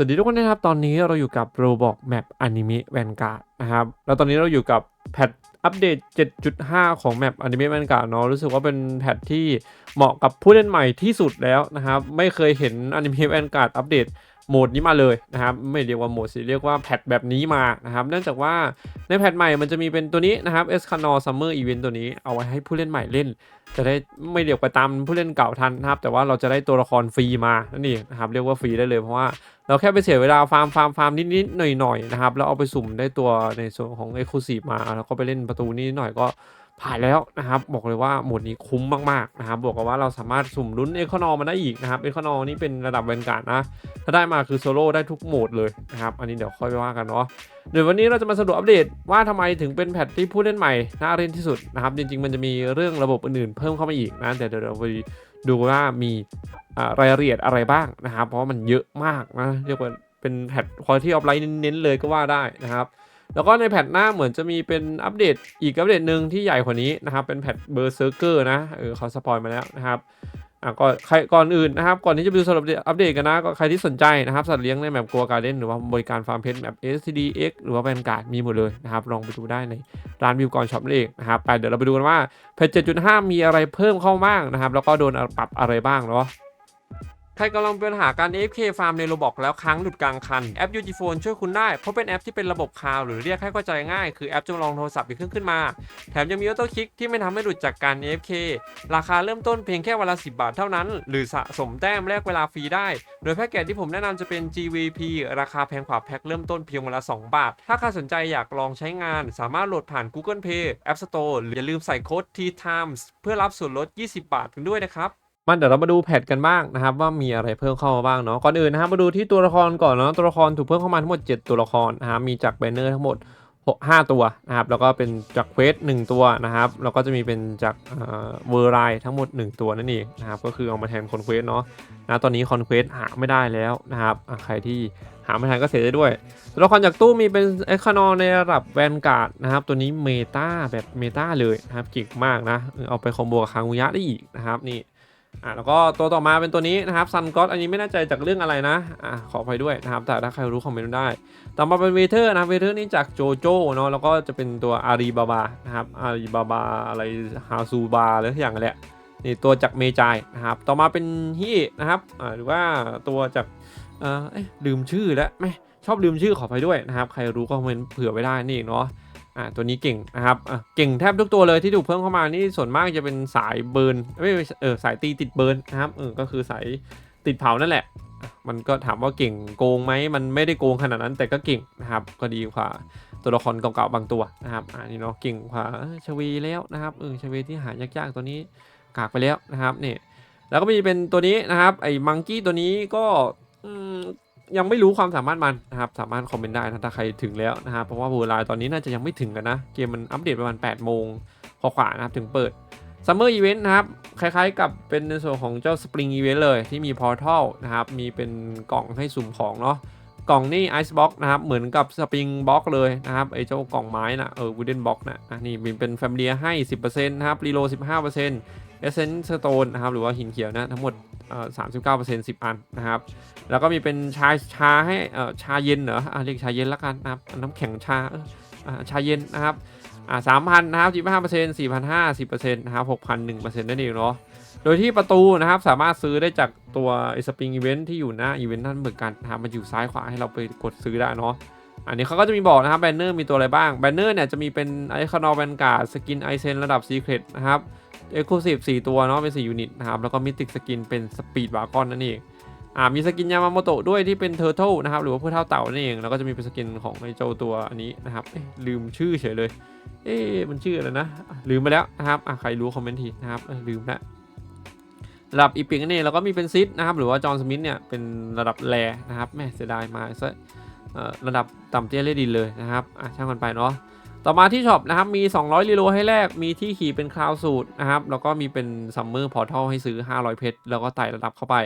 สวัสดีทุกคนนะครับ ตอนนี้เราอยู่กับ Roblox Map Anime Vanguard นะครับ แล้วตอนนี้เราอยู่กับแพทอัปเดต 7.5 ของแมป Anime Vanguard เนาะ รู้สึกว่าเป็นแพทที่เหมาะกับผู้เล่นใหม่ที่สุดแล้วนะครับ ไม่เคยเห็น Anime Vanguard อัปเดต โหมดนี้มาเลยนะครับไม่เรียกว่าโหมดสิเรียกว่าแพทแบบนี้มานะครับเนื่องจากว่าในแพทใหม่มันจะมีเป็นตัวนี้นะครับ e s c a n o r Summer Event ตัวนี้เอาไว้ให้ผู้เล่นใหม่เล่น จะได้ไม่เดี๋ยวไปตามผู้เล่นเก่าทันนะครับ แต่ว่าเราจะได้ตัวละครฟรีมานั่นเองนะครับเรียกว่าฟรีได้เลยเพราะว่าเราแค่ไปเสียเวลาฟาร์มฟาร์มฟาร์มนิดๆหน่อยๆนะครับแล้วเอาไปสุ่มได้ตัวในส่วนของ e x c l u s i v e มา แล้วก็ไปเล่นประตูนี้หน่อยก็ ผ่านแล้วนะครับบอกเลยว่าโหมดนี้คุ้มมากๆนะครับบอกกันว่าเราสามารถสุ่มลุ้นเอคอนอมาได้อีกนะครับเอคอนอนี่เป็นระดับเวนการ์ดนะ ถ้าได้มาคือโซโล่ได้ทุกโหมดเลยนะครับอันนี้เดี๋ยวค่อยไปว่ากันเนาะเดี๋ยววันนี้เราจะมาสรุปอัปเดตว่าทำไมถึงเป็นแพทที่ผู้เล่นใหม่น่าเล่นที่สุดนะครับจริงๆ มันจะมีเรื่องระบบอื่นๆเพิ่มเข้ามาอีกนะแต่เดี๋ยวเราไปดูว่ามีรายละเอียดอะไรบ้างนะครับเพราะมันเยอะมากนะเรียกว่าเป็นแพทคุณภาพออฟไลน์เน้นๆเลยก็ว่าได้นะครับ แล้วก็ในแพทหน้าเหมือนจะมีเป็นอัปเดตอีกอัปเดตหนึ่งที่ใหญ่กว่านี้นะครับ เป็นแพทเบอร์เซอร์เกอร์นะเออเขาสปอยมาแล้วนะครับอะก็ใครก่อนอื่นนะครับ ก่อนที่จะไปดูสรุปอัปเดตกันนะก็ใครที่สนใจนะครับ สัตว์เลี้ยงในแมปกัวการ์เด้นหรือว่าบริการฟาร์มเพชรแบบ SCDX หรือว่าแวนการ์ดมีหมดเลยนะครับ ลองไปดูได้ในร้านวิวกรช็อปเองนะครับไปเดี๋ยวเราไปดูกันว่าแพท7.5 มีอะไรเพิ่มเข้าบ้างนะครับ แล้วก็โดนปรับอะไรบ้างเนาะ ใครกำลังมีปัญหาการ AFK ฟาร์มในโรบอกแล้วค้างหลุดกลางคัน แอป UG Phone ช่วยคุณได้ เพราะเป็นแอปที่เป็นระบบคลาวหรือเรียกให้เข้าใจง่าย คือแอปจำลองโทรศัพท์อีกเครื่องขึ้นมา แถมยังมีออโต้คลิกที่ไม่ทำให้หลุดจากการ AFK ราคาเริ่มต้นเพียงแค่วันละ 10 บาทเท่านั้น หรือสะสมแต้มแลกเวลาฟรีได้ โดยแพ็กเกจที่ผมแนะนำจะเป็น GVP ราคาแพงกว่าแพ็คเริ่มต้นเพียงวันละ 2 บาท ถ้าใครสนใจอยากลองใช้งาน สามารถโหลดผ่าน Google Play App Store หรืออย่าลืมใส่โค้ด T Times เพื่อรับส่วนลด 20 บาทกันด้วยนะครับ มันเดี๋ยวเรามาดูแพทกันบ้างนะครับว่ามีอะไรเพิ่มเข้ามาบ้างเนาะก่อนอื่นนะครับมาดูที่ตัวละครก่อนเนาะตัวละครถูกเพิ่มเข้ามาทั้งหมด 7 ตัวละครนะครับมีจากแบนเนอร์ทั้งหมด 6 5 ตัวนะครับแล้วก็เป็นจากเควส1ตัวนะครับแล้วก็จะมีเป็นจากเวอร์ไรทั้งหมด 1 ตัวนั่นเองนะครับก็คือเอามาแทนคอนเควสเนาะนะตอนนี้คอนเควสหาไม่ได้แล้วนะครับใครที่หาไม่ทันก็เสียได้ด้วย ตัวละครจากตู้มีเป็นเอ็กคานอในระดับแวนการ์ดนะครับ ตัวนี้เมตาแบบเมตาเลยนะครับเก่งมากนะ เออเอาไปคอมโบกับคางุยะได้อีกนะครับนี่ อะแล้วก็ตัวต่อมาเป็นตัวนี้นะครับซันก็อันนี้ไม่แน่ใจจากเรื่องอะไรนะอะขออภัยด้วยนะครับแต่ถ้าใครรู้คอมเมนต์ได้ ต่อมาเป็นเวเทอร์นะเวเทอร์นี่จากโจโจ้เนาะแล้วก็จะเป็นตัวอารีบาบานะครับอารีบาบาอะไรฮาซูบาอะไรทุกอย่างนั่นแหละนี่ตัวจากเมจายนะครับต่อมาเป็นฮีนะครับอ่าหรือว่าตัวจากเอ่อลืมชื่อแล้วไม่ชอบลืมชื่อขออภัยด้วยนะครับใครรู้ก็คอมเมนต์เผื่อไว้ได้นี่เองเนาะ อ่าตัวนี้เก่งนะครับอะเก่งแทบทุกตัวเลยที่ถูกเพิ่มเข้ามานี่ส่วนมากจะเป็นสายเบิร์นไม่ไม่เออสายตีติดเบิร์นนะครับเออก็คือสายติดเผานั่นแหละ มันก็ถามว่าเก่งโกงไหมมันไม่ได้โกงขนาดนั้นแต่ก็เก่งนะครับก็ดีกว่าตัวละครเก่าๆบางตัวนะครับอ่านี่เนาะเก่งกว่าชเวีแล้วนะครับเออชเวีที่หายากๆตัวนี้กากไปแล้วนะครับนี่แล้วก็มีเป็นตัวนี้นะครับไอ้มังกี้ตัวนี้ก็อืม ยังไม่รู้ความสามารถมันนะครับสามารถคอมเมนต์ได้นะถ้าใครถึงแล้วนะครับเพราะว่าเวลาตอนนี้น่าจะยังไม่ถึงกันนะ เกมมันอัปเดตประมาณ8โมงขวาๆนะครับถึงเปิด Summer Event นต์นะครับ คล้ายๆกับเป็นในส่วนของเจ้า Spring Event เลยที่มี Portal นะครับ มีเป็นกล่องให้สุ่มของเนาะกล่องนี่ Ice Box นะครับ เหมือนกับ Spring Box เลยนะครับไอเจ้ากล่องไม้นะเออ Wooden Box นะอะนี่มีเป็น Family ให้ 10%นะครับ Reload 15% Essence Stone นะครับหรือว่าหินเขียวนะทั้งหมดสามสิบเก้าเปอ่อ39% 10อันนะครับ แล้วก็มีเป็นชาชาให้ชาเย็นเหรออเรียกชาเย็นละกันนะครับน้ำแข็งชาชาเย็นนะครับสามพันนะครับสิบห้าเปอร์เซ็นต์สี่พันห้าสิบเปอร์เซ็นต์นะครับหกพันหนึ่งเปอร์เซ็นต์นั่นเองเนาะโดยที่ประตูนะครับสามารถซื้อได้จากตัวสปริงอีเวนท์ที่อยู่หน้าอีเวนท์นั่นเหมือนกันนะครับมันอยู่ซ้ายขวาให้เราไปกดซื้อได้เนาะอันนี้เขาก็จะมีบอกนะครับแบนเนอร์มีตัวอะไรบ้างแบนเนอร์เนี่ยจะมีเป็นไอคอนอลแวนการ์ดสกินไอเซนระดับซีเครตนะครับ เอ็กซ์คลูซีฟสี่ตัวเนาะเป็นสี่ยูนิตนะครับแล้วก็มิติกสกินเป็นสปีดวากอนนั่นเองอ่ามีสกินยามาโมโตะด้วยที่เป็นเทอร์เทลนะครับหรือว่าผู้เท่าเต่านั่นเองแล้วก็จะมีเป็นสกินของไอ้เจ้าตัวอันนี้นะครับเอ๊ะลืมชื่อเฉยเลย เอ๊ะมันชื่ออะไรนะ ลืมไปแล้วนะครับอะใครรู้คอมเมนต์ทีนะครับลืมละระดับอีพิงนี่แล้วก็มีเป็นซิดนะครับหรือว่าจอห์นสมิธเนี่ยเป็นระดับแรนะครับแม่เสียดายมาซะระดับต่ำเตี้ยเลดินเลยนะครับอะช่างมันไปเนาะ ต่อมาที่ช็อปนะครับมี 200 รีโลให้แลกมีที่ขี่เป็นคลาวสูตรนะครับแล้วก็มีเป็นซัมเมอร์พอร์ทัลให้ซื้อ 500 เพชรแล้วก็ไต่ระดับเข้าไป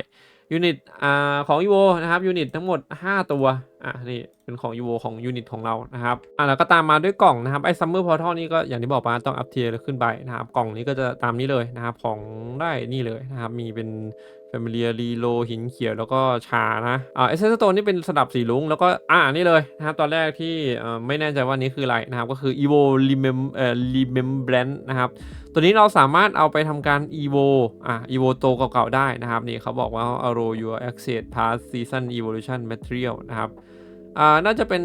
ยูนิตอ่าของ EVO นะครับยูนิตทั้งหมด 5 ตัวอะนี่เป็นของ EVO ของยูนิตของเรานะครับอะแล้วก็ตามมาด้วยกล่องนะครับไอ้ Summer Portal นี่ก็อย่างที่บอกไปต้องอัพเทียร์ขึ้นไปนะครับกล่องนี้ก็จะตามนี้เลยนะครับของได้นี่เลยนะครับมีเป็น Familiar Reload หินเขียวแล้วก็ชานะอ่า Essence Stone นี่เป็นสดับสีลุงแล้วก็อ่านี่เลยนะครับตอนแรกที่อ่อไม่แน่ใจว่านี้คืออะไรนะครับก็คือ Evo Remem เอ่อ Remembrance นะครับตัวนี้เราสามารถเอาไปทำการ evo อะ evo โตเก่าๆได้นะครับนี่เขาบอกว่า allow your access past season evolution material นะครับอ่าน่าจะเป็น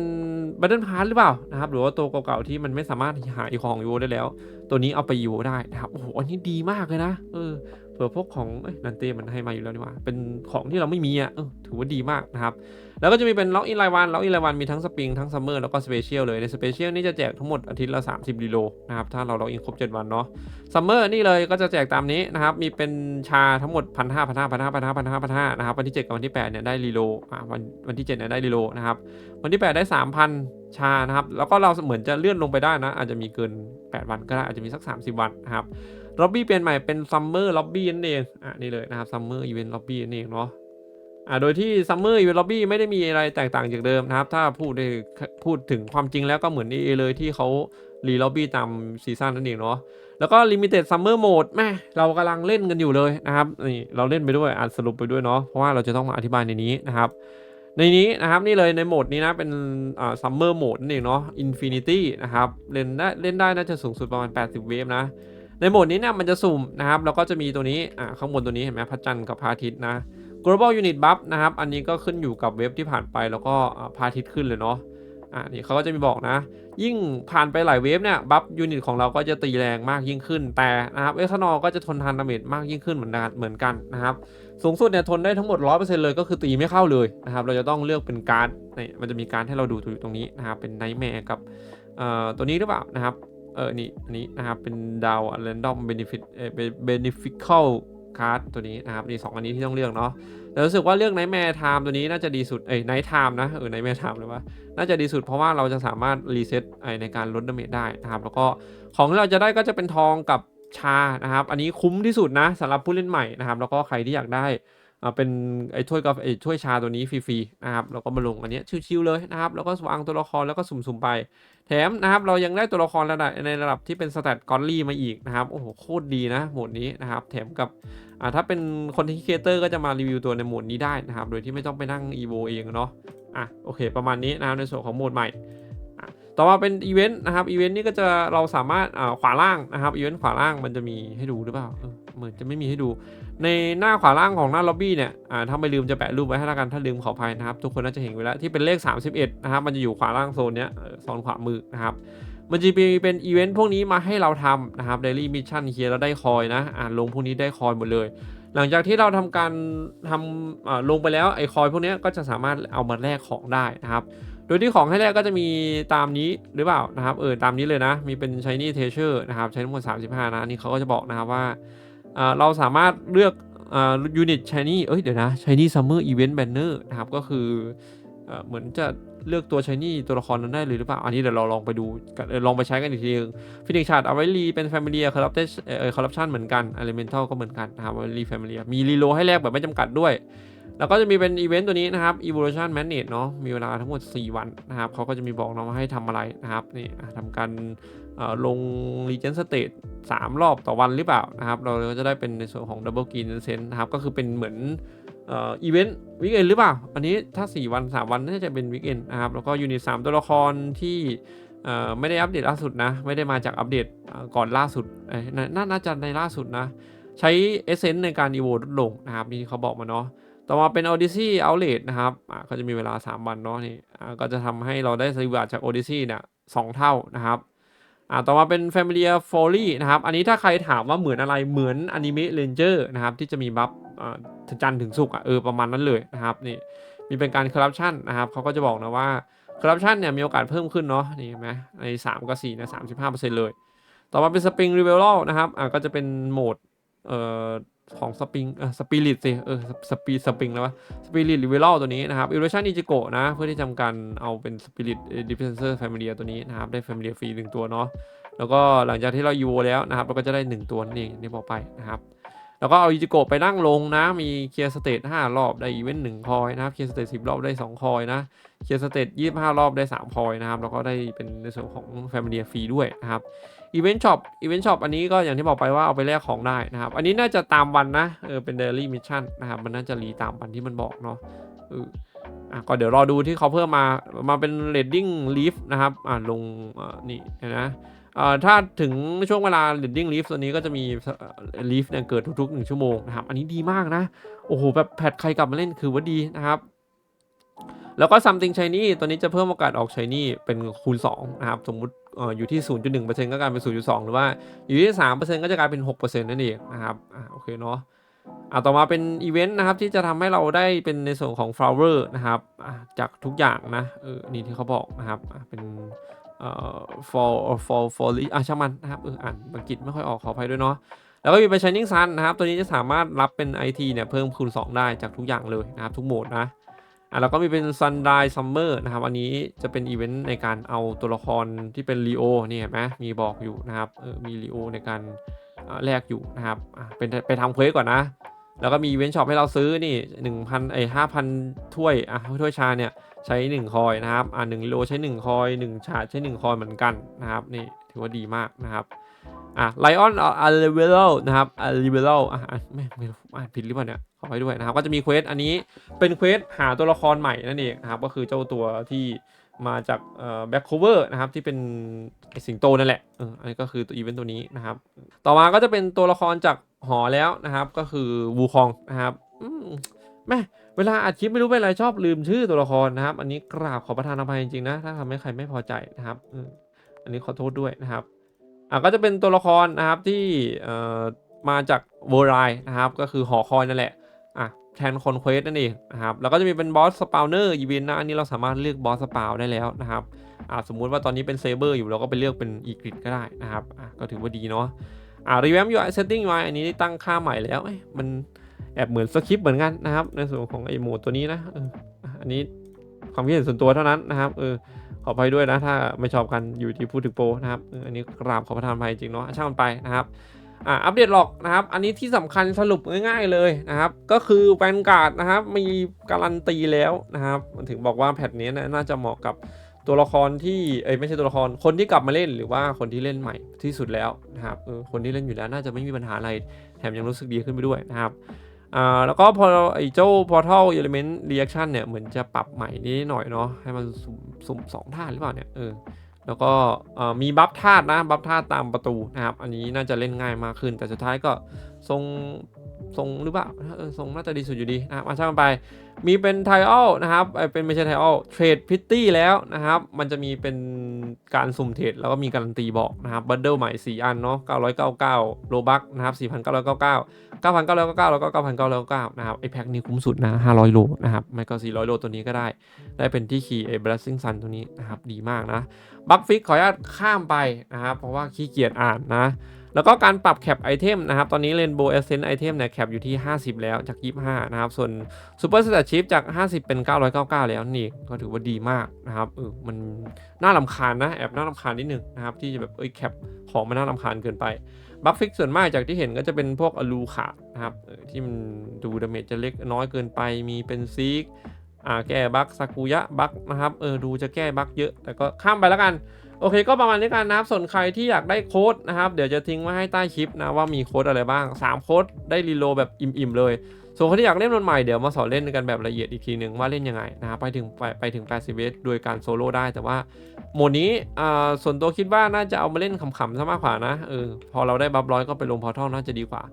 battle pass หรือเปล่านะครับหรือว่าตัวเก่าๆที่มันไม่สามารถหาอีกของ evo ได้แล้ว ตัวนี้เอาไป evo ได้นะครับโอ้โหอันนี้ดีมากเลยนะเออ เผื่อพวกของนันเต้มันให้มาอยู่แล้วนี่ว่าเป็นของที่เราไม่มีอะออถือว่าดีมากนะครับ แล้วก็จะมีเป็นล็อกอินรายวันล็อกอินรายวันมีทั้งสปริงทั้งซัมเมอร์แล้วก็สเปเชียลเลยในสเปเชียลนี่จะแจกทั้งหมดอาทิตย์ละ 30รีโลนะครับถ้าเราล็อกอินครบ 7 วันเนาะซัมเมอร์นี่เลยก็จะแจกตามนี้นะครับมีเป็นชาทั้งหมดพันห้าพันห้าพันห้าพันห้าพันห้าพันห้านะครับวันที่7กับวันที่8เนี่ยได้รีโลอ่าวันวันที่7เนี่ยได้รีโลนะครับวันที่ 8 ได้ 3,000 ชานะครับแล้วก็เราเหมือนจะเลื่อนลงไปได้นะอาจจะมีเกิน 8 วันก็ได้อาจจะมีสัก 30 วันนะครับ ล็อบบี้เปลี่ยนใหม่เป็นซัมเมอร์ล็อบบี้นั่นเองอะนี่เลยนะครับซัมเมอร์อีเวนต์ล็อบบี้นั่นเองเนาะอ่าโดยที่ Summer Event Lobby ไม่ได้มีอะไรแตกต่างจากเดิมนะครับ ถ้าพูดได้พูดถึงความจริงแล้วก็เหมือน EA เลยที่เขารีล็อบบี้ตามซีซั่นนั่นเองเนาะแล้วก็ Limited Summer Mode แม่เรากำลังเล่นกันอยู่เลยนะครับนี่เราเล่นไปด้วยอ่านสรุปไปด้วยเนาะเพราะว่าเราจะต้องมาอธิบายในนี้นะครับในนี้นะครับนี่เลยในโหมดนี้นะเป็นอ่า Summer Mode นั่นเองเนาะ Infinity นะครับเล่นได้เล่นได้น่าจะสูงสุดประมาณ 80 เวฟนะ ในโหมดนี้เนี่ยมันจะสุ่มนะครับแล้วก็จะมีตัวนี้อ่าข้างบนตัวนี้เห็นไหมพระจันทร์กับพระอาทิตย์นะ global unit buff นะครับ อันนี้ก็ขึ้นอยู่กับเว็บที่ผ่านไปแล้วก็พระอาทิตย์ขึ้นเลยเนาะอ่านี่เขาก็จะมีบอกนะ ยิ่งผ่านไปหลายเวฟเนี่ยบัฟยูนิตของเราก็จะตีแรงมากยิ่งขึ้น แต่นะครับเอทานอลก็จะทนทานดาเมจมากยิ่งขึ้นเหมือนกันเหมือนกันนะครับสูงสุดเนี่ยทนได้ทั้งหมด 100%เลยก็คือตีไม่เข้าเลยนะครับเราจะต้องเลือกเป็นการ์ดนี่มันจะมีการดให้เราดูอยู่ตรงนี้นะครับเป็นไนท์แมร์กับตัวนี้หรือเปล่านะครับ เออนี่อันนี้นะครับเป็นดาว random benefit เอ่อ beneficial card ตัวนี้นะครับนี่สองอันนี้ที่ต้องเลือกเนาะแต่รู้สึกว่าเลือก Nightmare Time ตัวนี้น่าจะดีสุดเอ้ย Night Time นะเออ Nightmare Time เลยว่าน่าจะดีสุดเพราะว่าเราจะสามารถรีเซ็ตไอในการลดดาเมจได้นะครับแล้วก็ของที่เราจะได้ก็จะเป็นทองกับชานะครับ อันนี้คุ้มที่สุดนะสำหรับผู้เล่นใหม่นะครับ แล้วก็ใครที่อยากได้ เป็นไอ้ถ้วยกาแฟไอ้ถ้วยชาตัวนี้ฟรีๆนะครับแล้วก็มาลงอันนี้ชิวๆเลยนะครับแล้วก็วางตัวละครแล้วก็สุ่มๆไป แถมนะครับเรายังได้ตัวละครระดับในระดับที่เป็นสแตทกอลลี่มาอีกนะครับโอ้โหโคตรดีนะโหมดนี้นะครับแถมกับอ่าถ้าเป็นคนที่เอเตอร์ก็จะมารีวิวตัวในโหมดนี้ได้นะครับโดยที่ไม่ต้องไปนั่งอีโวเองเนาะอะโอเค ประมาณนี้นะครับในส่วนของโหมดใหม่ ต่อมาเป็นอีเวนต์นะครับอีเวนต์นี้ก็จะเราสามารถขวาล่างนะครับอีเวนต์ขวาล่างมันจะมีให้ดูหรือเปล่าเหมือนจะไม่มีให้ดู ในหน้าขวาล่างของหน้าล็อบบี้เนี่ยถ้าไม่ลืมจะแปะรูปไว้ให้ล้วกันถ้าลืมขออภัยนะครับ ทุกคนน่าจะเห็นไว้แล้วที่เป็นเลข 31นะครับมันจะอยู่ขวาล่างโซนเนี้ยเออโซนขวามือนะครับมันจะมีเป็นอีเวนต์พวกนี้มาให้เราทำนะครับเดลี่มิชชั่นเคลียเร์แล้วได้คอยนะอ่าลงพวกนี้ได้คอยหมดเลย หลังจากที่เราทำการทำลงไปแล้วไอ้คอยพวกนี้ก็จะสามารถเอามาแลกของได้นะครับ โดยที่ของให้แลกก็จะมีตามนี้หรือเปล่านะครับเออตามนี้เลยนะ มีเป็น shiny treasure นะครับใช้ทั้งหมด 35 นะอันนี่เขาก็จะบอกนะครับว่าเราสามารถเลือกยูนิต shiny เอ้ยเดี๋ยวนะ shiny summer event banner นะครับก็คือเอ่อเหมือนจะเลือกตัว shiny ตัวละครนั้นได้เลยหรือเปล่า อันนี้เดี๋ยวเราลองไปดูลองไปใช้กันอีกทีนึงฟินิกชาร์ดเอาไว้รีเป็น familiar corrupted เอ่อ corruption เหมือนกัน elemental ก็เหมือนกันนะครับไว้รี familiar มีรีโลให้แลกแบบไม่จำกัดด้วย แล้วก็จะมีเป็นอีเวนต์ตัวนี้นะครับ evolution manage เนาะมีเวลาทั้งหมด 4 วันนะครับเขาก็จะมีบอกเนาะว่าให้ทำอะไรนะครับนี่ทำการลง regen state 3 รอบต่อวันหรือเปล่านะครับ เราก็จะได้เป็นในส่วนของ double green sense นะครับ ก็คือเป็นเหมือนอีเวนต์วิกเอนหรือเปล่า อันนี้ถ้า 4 วัน 3 วันน่าจะเป็นวิกเอนนะครับ แล้วก็ยูนิต3ตัวละครที่ไม่ได้อัปเดตล่าสุดนะ ไม่ได้มาจากอัปเดตก่อนล่าสุดน่าน่าน่าจะในล่าสุดนะ ใช้เอเซนต์ในการอีโวลดลงนะครับนี่เขาบอกมาเนาะ ต่อมาเป็น Odyssey Outlet นะครับอ่าก็จะมีเวลา 3 วันเนาะนี่อ่าก็จะทำให้เราได้สลิวจาก Odyssey เนี่ยสองเท่านะครับอ่าต่อมาเป็น Familiar Folly นะครับ อันนี้ถ้าใครถามว่าเหมือนอะไรเหมือน Anime Ranger นะครับ ที่จะมีบัฟอ่าจันทร์ถึงศุกอะเออประมาณนั้นเลยนะครับนี่มีเป็นการ corruption นะครับเขาก็จะบอกนะว่า corruption เนี่ยมีโอกาสเพิ่มขึ้นเนาะนี่เห็นไหมใน3กับ4เนี่ย35%เลย ต่อมาเป็น Spring Revival นะครับอ่าก็จะเป็นโหมดเอ่อ ของสปริงเออสปิริตสิเออสปีสปริงแล้ววะสปิริตรีเวลตัวนี้นะครับอิ l เลชันอิจิโกะนะ เพื่อที่ทำการเอาเป็นสปิริตดิฟเฟนเซอร์แฟมิเลียตัวนี้นะครับ ได้แฟมิเลียฟรีหนึ่งตัวเนาะแล้วก็หลังจากที่เรายูแล้วนะครับ เราก็จะได้ 1 ตัวนั่นเองที่บอกไปนะครับ แล้วก็เอาอิจิโกะไปนั่งลงนะ มีเคลียร์สเตท5รอบได้อีเวนต์หนึ่งพอยนะครับเคลียร์สเตท10รอบได้ 2 คอยนะเคลียร์สเตท25รอบได้3พอยนะครับแล้วก็ได้เป็นในส่วนของแฟมิเลียฟรีด้วยนะครับ อีเวนต์ช็อปอีเวนต์ช็อปอันนี้ก็อย่างที่บอกไปว่าเอาไปแลกของได้นะครับ อันนี้น่าจะตามวันนะเออเป็นเดลี่มิชชั่นนะครับมันน่าจะรีตามวันที่มันบอกเนาะเอออะก็เดี๋ยวรอดูที่เขาเพิ่มมามาเป็น reading leaf นะครับอ่าลงอ่านี่เห็นนะอ่อถ้าถึงช่วงเวลา reading leaf ตัวนี้ก็จะมี leaf เนี่ยเกิดทุกๆ 1 ชั่วโมงนะครับ อันนี้ดีมากนะ โอ้โห แบบแพทใครกลับมาเล่นคือว่าดีนะครับ แล้วก็ something shiny ตัวนี้จะเพิ่มโอกาสออก shiny เป็นคูณ2นะครับ สมมุติ อยู่ที่ 0.1%ก็กลายเป็น 0.2 หรือว่าอยู่ที่ 3%ก็จะกลายเป็น 6%นั่นเองนะครับอ่าโอเคเนาะอ่าต่อมาเป็นอีเวนต์นะครับที่จะทำให้เราได้เป็นในส่วนของ flower นะครับจากทุกอย่างนะเออนี่ที่เขาบอกนะครับเป็นเอ่อ for for for อะช่างมันนะครับเอออ่านอังกฤษไม่ค่อยออกขออภัยด้วยเนาะแล้วก็มีเป็น Shining Sun นะครับ ตัวนี้จะสามารถรับเป็น IT เนี่ยเพิ่มคูณ 2 ได้จากทุกอย่างเลยนะครับทุกโหมดนะ อะแล้วก็มีเป็น Sunrise Summer นะครับ อันนี้จะเป็นอีเวนต์ในการเอาตัวละครที่เป็น Leo นี่เห็นไหมมีบอกอยู่นะครับเออมี Leo ในการอ่าแลกอยู่นะครับอะเป็นไปทำเควสก่อนนะ แล้วก็มีเวนช็อปให้เราซื้อนี่ 1,000ไอ้5,000ถ้วยอะถ้วยชาเนี่ยใช้ 1 คอยนะครับอะ1กิโลใช้ 1 คอย 1 ชาใช้ 1 คอยเหมือนกันนะครับนี่ถือว่าดีมากนะครับ อะไลออนอาริเวลนะครับอาริเวลอะไม่ไม่รู้อ่านผิดหรือเปล่าเนี่ยขอไปด้วยนะครับ ก็จะมีเควสอันนี้เป็นเควสหาตัวละครใหม่นั่นเองนะครับ ก็คือเจ้าตัวที่มาจากเอ่อแบ็คโคเวอร์นะครับที่เป็นสิงโตนั่นแหละเอออันนี้ก็คือตัวอีเวนต์ตัวนี้นะครับ ต่อมาก็จะเป็นตัวละครจากหอแล้วนะครับ ก็คือวูคองนะครับอืมแม่เวลาอัดคลิปไม่รู้เป็นไรชอบลืมชื่อตัวละครนะครับ อันนี้กราบขอประทานอภัยจริงๆนะถ้าทำให้ใครไม่พอใจนะครับอันนี้ขอโทษด้วยนะครับ อะก็จะเป็นตัวละครนะครับที่เอ่อมาจากโวรายนะครับ ก็คือหอคอยนั่นแหละอะแทนคอนเควสนั่นเองนะครับแล้วก็จะมีเป็นบอสสปาวเนอร์อีเวนต์นะอันนี้เราสามารถเลือกบอสสปาวได้แล้วนะครับอะสมมุติว่าตอนนี้เป็นเซเบอร์อยู่เราก็ไปเลือกเป็นอีกริดก็ได้นะครับอะก็ถือว่าดีเนาะอะรีแวมยูไอเซตติ้งไว้อันนี้ได้ตั้งค่าใหม่แล้วเอ้มันแอบเหมือนสคริปต์เหมือนกันนะครับ ในส่วนของไอโหมดตัวนี้นะอันนี้ความคิดเห็นส่วนตัวเท่านั้นนะครับเออ ออภัยด้วยนะถ้าไม่ชอบกันอยู่ที่พูดถึงโปนะครับอันนี้กราบขอประทานภัยจริงเนาะช่างมันไปนะครับอ่าอัปเดตหลอกนะครับ อันนี้ที่สำคัญสรุปง่ายๆเลยนะครับ ก็คือแวนการ์ดนะครับมีการันตีแล้วนะครับมันถึงบอกว่าแพทนี้นะน่าจะเหมาะกับตัวละครที่เอ้ยไม่ใช่ตัวละครคนที่กลับมาเล่นหรือว่าคนที่เล่นใหม่ที่สุดแล้วนะครับคนที่เล่นอยู่แล้วน่าจะไม่มีปัญหาอะไรแถมยังรู้สึกดีขึ้นไปด้วยนะครับ อ่าแล้วก็พอไอ้เจ้า Portal Element Reaction เนี่ยเหมือนจะปรับใหม่นิดหน่อยเนาะให้มันสุ่มสุ่มสองธาตุหรือเปล่าเนี่ยเออแล้วก็มีบัฟธาตุนะบัฟธาตุตามประตูนะครับ อันนี้น่าจะเล่นง่ายมากขึ้น แต่สุดท้ายก็ทรง ทรงหรือเปล่าเออทรงน่าจะดีสุดอยู่ดีนะครับมาช่างมันไป มีเป็นไทออลนะครับเอ้ยเป็นไม่ใช่ไทออลเทรดพิตตี้แล้วนะครับ มันจะมีเป็นการสุ่มเทรดแล้วก็มีการันตีบอกนะครับบัตเดิลใหม่4อันเนาะ999โลบักนะครับ4,999 9,999แล้วก็9,999นะครับไอแพ็คนี้คุ้มสุดนะ500โลนะครับไม่ก็ 400 โลตัวนี้ก็ได้ ได้เป็นที่ขี่ไอ้ Blessing Sun ตัวนี้นะครับดีมากนะบัคฟิกขออนุญาตข้ามไปนะครับเพราะว่าขี้เกียจอ่านนะ แล้วก็การปรับแคปไอเทมนะครับ ตอนนี้ Rainbow Essence ไอเทมเนี่ยแคปอยู่ที่ 50 แล้วจาก 25 นะครับ ส่วน Super Stat Chip จาก 50 เป็น 999 แล้วนี่ก็ถือว่าดีมากนะครับเออมันน่าลำคาญนะ แอบน่าลำคาญนิดนึงนะครับ ที่จะแบบเอ้ยแคปของมันน่าลำคาญเกินไปบัคฟิกส่วนมากจากที่เห็นก็จะเป็นพวกอลูขาดนะครับเออที่มันดูดาเมจจะเล็กน้อยเกินไปมีเป็นซีกอ่าแก้บัคซากุยะบัคนะครับเออดูจะแก้บัคเยอะ แต่ก็ข้ามไปแล้วกัน โอเคก็ประมาณนี้กันนะครับส่วนใครที่อยากได้โค้ดนะครับ เดี๋ยวจะทิ้งไว้ให้ใต้คลิปนะว่ามีโค้ดอะไรบ้าง 3 โค้ดได้รีโลแบบอิ่มๆเลย ส่วนคนที่อยากเล่นมันใหม่เดี๋ยวมาสอนเล่นกันแบบละเอียดอีกทีหนึ่งว่าเล่นยังไงนะครับไปถึงไปไปถึง 80เวโดยการโซโล่ได้แต่ว่าโหมดนี้อ่าส่วนตัวคิดว่าน่าจะเอามาเล่นขำๆซะมากกว่านะเออพอเราได้บัฟร้อยก็ไปลงพอทัลน่าจะดีกว่า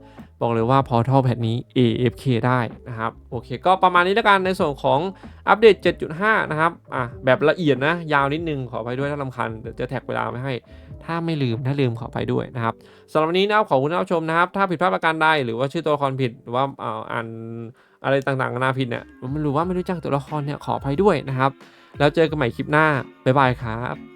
บอกเลยว่าพอทัลแพทนี้ AFK ได้นะครับโอเค ก็ประมาณนี้แล้วกันในส่วนของอัปเดต 7.5 นะครับอะแบบละเอียดนะ ยาวนิดนึงขอไปด้วยถ้าลำคันเดี๋ยวจะแท็กเวลาไม่ให้ ถ้าไม่ลืมถ้าลืมขอไปด้วยนะครับสำหรับวันนี้นะครับขอบคุณท่านชมนะครับ ถ้าผิดพลาดประการใดหรือว่าชื่อตัวละครผิดหรือว่าอ่าอ่านอะไรต่างๆนานาผิดเนี่ยมันรู้ว่าไม่รู้จักตัวละครเนี่ยขออภัยด้วยนะครับ แล้วเจอกันใหม่คลิปหน้าบ๊ายบายครับ